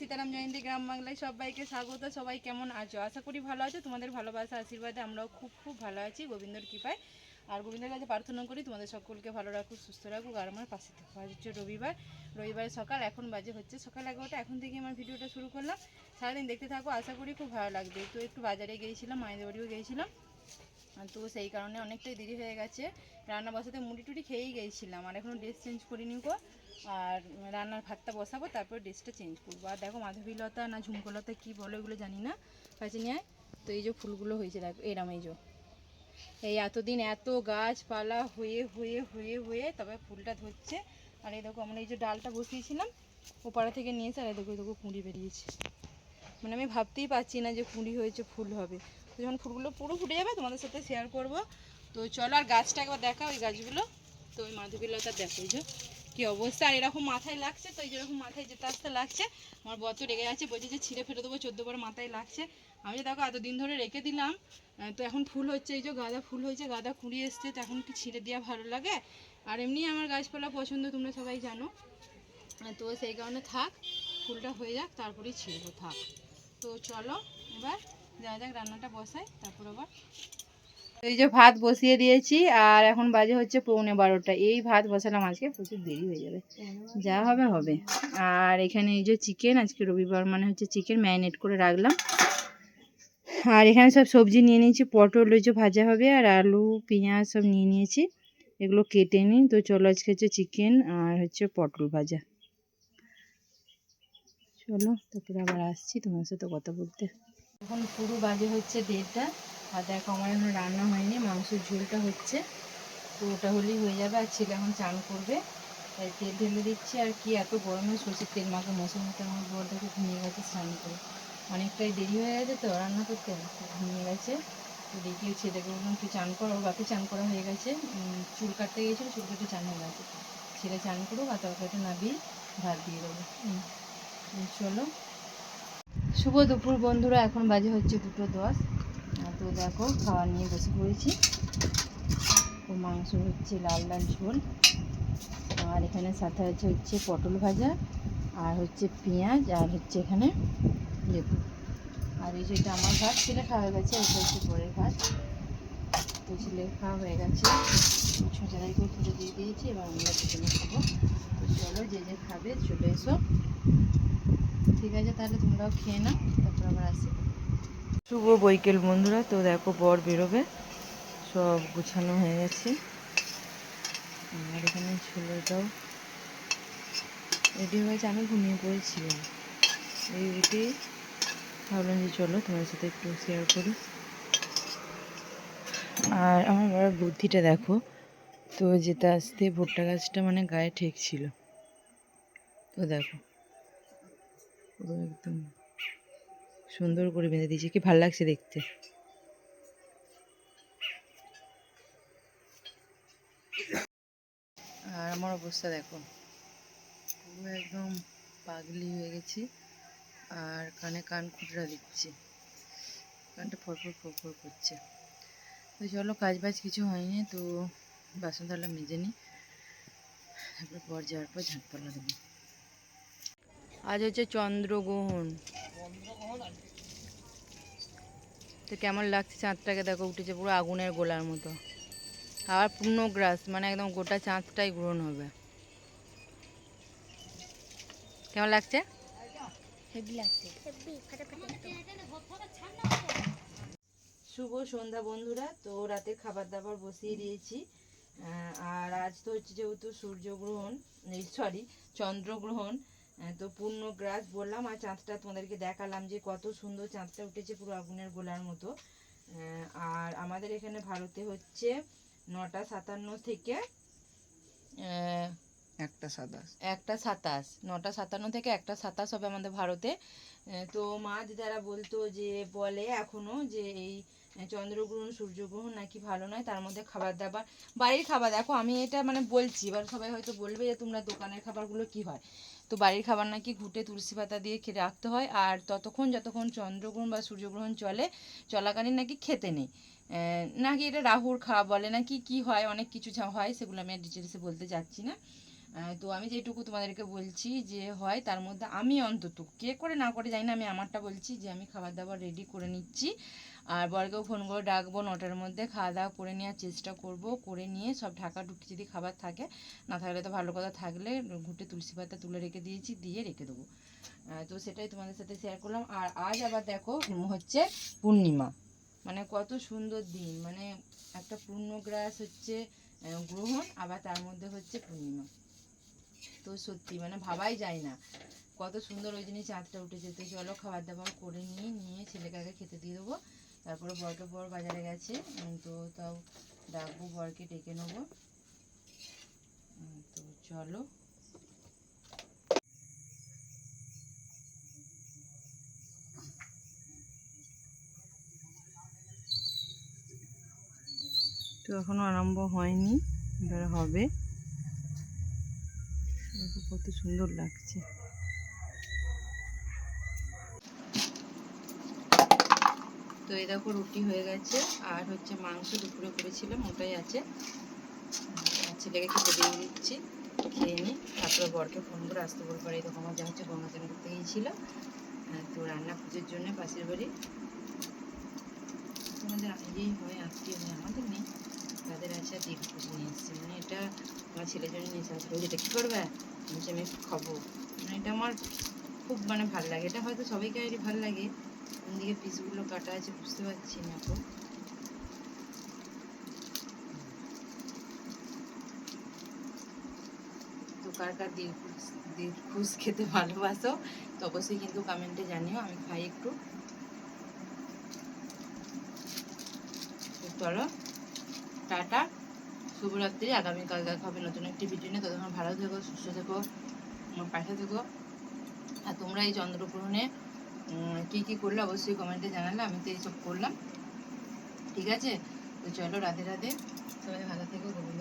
সীতারাম জয়ন্তী গ্রাম বাংলায় সবাইকে স্বাগত, সবাই কেমন আছো? আশা করি ভালো আছো, তোমাদের ভালোবাসা আশীর্বাদে আমরাও খুব খুব ভালো আছি, গোবিন্দর কৃপায়। আর গোবিন্দের কাছে প্রার্থনা করি, তোমাদের সকলকে ভালো রাখুক, সুস্থ রাখুক, আর আমার পাশে থাকো। আজ হচ্ছে রবিবার রবিবার সকাল, এখন বাজে হচ্ছে সকাল এগারোটা, এখন থেকে আমার ভিডিওটা শুরু করলাম। সারাদিন দেখতে থাকো, আশা করি খুব ভালো লাগবে। তো একটু বাজারে গিয়েছিলাম, মায়েদের বাড়িও গিয়েছিলাম। তো সেই কারণে অনেকটাই দেরি হয়ে গেছে। রান্না বসাতে মুড়ি টুড়ি খেয়েই গিয়েছিলাম আর এখনও ড্রেস চেঞ্জ করিনি গো। আর রান্নার ভাতটা বসাবো, তারপর ড্রেসটা চেঞ্জ করব। আর দেখো মাধবীলতা না ঝুমকলতা কি বলো এগুলো জানি না কাছে নিয়ে। তো এই যে ফুলগুলো হয়েছে, দেখো, এরাম এই যে। এই এতদিন এত গাছপালা হয়ে হয়ে হয়ে হয়ে তবে ফুলটা ধরছে। আর এই দেখো আমরা এই যে ডালটা বসিয়েছিলাম ও পাড়া থেকে নিয়ে এসে আর এই দেখো দেখো কুঁড়ি বেরিয়েছে। মানে আমি ভাবতেই পারছি না যে কুঁড়ি হয়েছে, ফুল হবে। যখন ফুলগুলো পুরো ফুটে যাবে, তোমাদের সাথে শেয়ার করব। তো চলো আর গাছটা একবার দেখা ওই গাছগুলো। তো ওই মাধবীলতা দেখো এই যে, কি অবস্থা। আর এরকম মাথায় লাগছে তো, এই যেরকম মাথায় যেতে আসতে লাগছে। আমার বত রেগে যাচ্ছে, বলছে যে ছিঁড়ে ফেলে দেবো, চোদ্দ বার মাথায় লাগছে। আমি দেখো এতদিন ধরে রেখে দিলাম তো এখন ফুল হচ্ছে, এই যে গাঁদা ফুল হয়েছে, গাঁদা কুড়ি এসছে, তো এখন কি ছিঁড়ে দেওয়া ভালো লাগে? আর এমনি আমার গাছপালা পছন্দ, তোমরা সবাই জানো। তো সেই কারণে থাক, ফুলটা হয়ে যাক, তারপরেই ছিঁড়বো, থাক। তো চলো, এবার রান্নাটা বসাই, তারপর আবার। এই যে ভাত বসিয়ে দিয়েছি, আর এখন বাজে হচ্ছে পৌনে বারোটা। এই ভাত বসালাম, আজকে প্রচুর দেরি হয়ে যাবে। যা হবে হবে। আর এখানে এই যে চিকেন আজকে রবিবার মানে হচ্ছে চিকেন ম্যারিনেট করে রাখলাম। আর এখানে সব সবজি নিয়ে নিয়েছি, পটল, ওই যে ভাজা হবে, আর আলু, পেঁয়াজ সব নিয়ে নিয়েছি। এগুলো কেটে নিই, তো চলো আজকে হচ্ছে চিকেন আর হচ্ছে পটল ভাজা। চলো, তারপরে আবার আসছি, তোমার সাথে কথা বলতে। এখন পুরো বাজে হচ্ছে দেড়টা। আর দেখো আমার এখন রান্না হয়নি, মাংসের ঝোলটা হচ্ছে। তো ওটা হলেই হয়ে যাবে, আর ছেলে এখন চান করবে। তাই তেল ঢেলে দিচ্ছি, আর কি এত গরমে সর্ষের তেল মাখা মশলা মতো আমার বর দেখো ঘুমিয়ে গেছে স্নান করে। অনেকটাই দেরি হয়ে গেছে তো রান্না করতে ঘুমিয়ে গেছে। তো দেখি ছেলেকে বললাম, তুই চান কর, ওর বাপে চান করা হয়ে গেছে। চুল কাটতে গিয়েছিল চুল কেটে চান হয়ে গেছে। ছেলে চান করুক, আর তরকারিটা নাবি ভাত দিয়ে দেবো। চলো। শুভ দুপুর বন্ধুরা, এখন বাজে হচ্ছে দুটো দশ। তো দেখো খাবার নিয়ে বসে পড়েছি। তো মাংস হচ্ছে লাল লাল ঝোল। আর এখানে সাথে আছে হচ্ছে পটল ভাজা, আর হচ্ছে পেঁয়াজ, আর হচ্ছে এখানে লেবু। আর এই যেটা আমার ভাত, ছেলে খাওয়া হয়ে গেছে, এটা হচ্ছে পরের ভাত। তো ছেলে খাওয়া হয়ে গেছে। ছোঁচারাই করে তুলে দিয়ে দিয়েছি, এবার আমরা দুজনে খাব। তো চলো যে যে খাবে, চলে এসো। ঠিক আছে, তাহলে তোমরাও খেয়ে নাও, তারপর আবার আসি। শুভ বৈকেল বন্ধুরা, তো দেখো বর বেরোবে, সব গুছানো হয়ে গেছে। আর এখানে ছেলেটাও রেডি হয়েছে আমি ঘুমিয়ে পড়েছিলাম। এই উঠে ভাবলাম যে চলো তোমার সাথে একটু শেয়ার করি। আর আমার বড় বুদ্ধিটা দেখো, তো যেতে আসতে ভুট্টা গাছটা মানে গায়ে ঠেকছিল। তো দেখো। পুরো একদম সুন্দর করে বেঁধে দিয়েছে। কি ভালো লাগছে দেখতে। আর আমার অবস্থা দেখো, পুরো একদম পাগলি হয়ে গেছি, আর কানে কান খুচরা দিচ্ছি। কানটা ফরফর ফরফর করছে। তো চলো কাজ বাজ কিছু হয়নি, তো বাসন থালা মেজে নিই তারপর পর যাওয়ার পর ঝাঁটপালা দেবো। আজ হচ্ছে চন্দ্রগ্রহণ। তো কেমন লাগছে চাঁদটাকে? দেখো উঠেছে পুরো আগুনের গোলার মতো। আবার পূর্ণগ্রাস মানে একদম গোটা চাঁদটাই গ্রহণ হবে। কেমন লাগছে? শুভ সন্ধ্যা বন্ধুরা তো রাতে খাবার দাবার বসিয়ে দিয়েছি। আহ, আর আজ তো হচ্ছে যেহেতু সূর্যগ্রহণ সরি চন্দ্রগ্রহণ। তো পূর্ণ গ্রাস বললাম আর চাঁদটা তোমাদেরকে দেখালাম যে কত সুন্দর চাঁদটা উঠেছে পুরো আগুনের গোলার মতো। আহ, আর আমাদের এখানে ভারতে হচ্ছে নটা সাতান্ন থেকে আহ, একটা সাতাশ। একটা সাতাশ। নটা সাতান্ন থেকে একটা সাতাশ হবে আমাদের ভারতে। আহ, তো মা দিদারা বলতো যে বলে এখনও যে এই চন্দ্রগ্রহণ, সূর্যগ্রহণ নাকি ভালো নয়, তার মধ্যে খাবার দাবার, বাড়ির খাবার। দেখো, আমি এটা মানে বলছি, এবার সবাই হয়তো বলবে যে তোমরা দোকানের খাবারগুলো কি হয়। তো বাড়ির খাবার নাকি ঘুটে, তুলসী পাতা দিয়ে খেয়ে রাখতে হয়, আর ততক্ষণ যতক্ষণ চন্দ্রগ্রহণ বা সূর্যগ্রহণ চলে, চলাকালীন নাকি খেতে নেই। নাকি এটা রাহুর খাওয়া বলে, নাকি কি হয়, অনেক কিছু হয়, সেগুলো আমি আর ডিটেলসে বলতে যাচ্ছি না। তো আমি যেটুকু তোমাদেরকে বলছি যে হয়, তার মধ্যে আমি অন্তত, কে করে না করে জানি না, আমি আমারটা বলছি যে আমি খাবার দাবার রেডি করে নিচ্ছি। আর বরকেও ফোন করে ডাকবো, নটার মধ্যে খাওয়া দাওয়া করে নেওয়ার চেষ্টা করব, করে নিয়ে সব ঢাকা ঢুকি যদি খাবার থাকে, না থাকলে তো ভালো কথা থাকলে ঘুটে তুলসী পাতা তুলে রেখে দিয়েছি, দিয়ে রেখে দেবো। তো সেটাই তোমাদের সাথে শেয়ার করলাম। আর আজ আবার দেখো, হচ্ছে পূর্ণিমা। মানে কত সুন্দর দিন। মানে একটা পূর্ণগ্রাস হচ্ছে গ্রহণ, আবার তার মধ্যে হচ্ছে পূর্ণিমা। তো সত্যি মানে ভাবাই যায় না। কত সুন্দর ওই জিনিস চাঁদটা উঠেছে। তো চলো খাবার দাবার করে নিয়ে নিয়ে ছেলেকে আগে খেতে দিয়ে দেবো। তারপরে বরকে বর বাজারে গেছে তো তাও ডাকবো, বরকে ডেকে নেব। তো চলো। তো এখনও আরম্ভ হয়নি, এবার হবে। কত সুন্দর লাগছে। তো এই দেখো রুটি হয়ে গেছে, আর হচ্ছে মাংস দুপুরে করেছিলাম, ওটাই আছে। ছেলেকে খেতে দিয়ে দিচ্ছি, খেয়ে নিই তারপরে বরকে ফোন করে আসতে বলব এই দেখো আমার যা হচ্ছে, গঙ্গা চান করতে গিয়েছিল। তো রান্না পুজোর জন্য পাশের বাড়ি। তোমাদের ইয়েই হয় আত্মীয় হয়, আমাদের নেই। তাদের আছে আর দীঘ পুজো নিয়ে এসছে। মানে এটা আমার ছেলের জন্য নিয়ে আসলে যেটা কী করবে? আমি একটু খাব। মানে এটা আমার খুব মানে ভালো লাগে। এটা হয়তো সবাইকে সবাইকারই ভালো লাগে। কোন দিকে পিসগুলো কাটা আছে, বুঝতে পারছি না তো। তো কার কার দিলখুশ খেতে ভালোবাসো, তো অবশ্যই কিন্তু কমেন্টে জানিও, আমি খাই একটু। চলো, টাটা। শুভরাত্রি, আগামীকাল দেখা হবে নতুন একটি ভিডিও নিয়ে। ততক্ষণ ভালো থেকো, সুস্থ থেকো, আমার পাশে থেকো। আর তোমরা এই চন্দ্রগ্রহণে কী কী করলে অবশ্যই কমেন্টে জানালে, আমি তো এইসব করলাম। ঠিক আছে? তো চলো, রাধে রাধে। সবাই ভালো থেকো, গোবিন্দ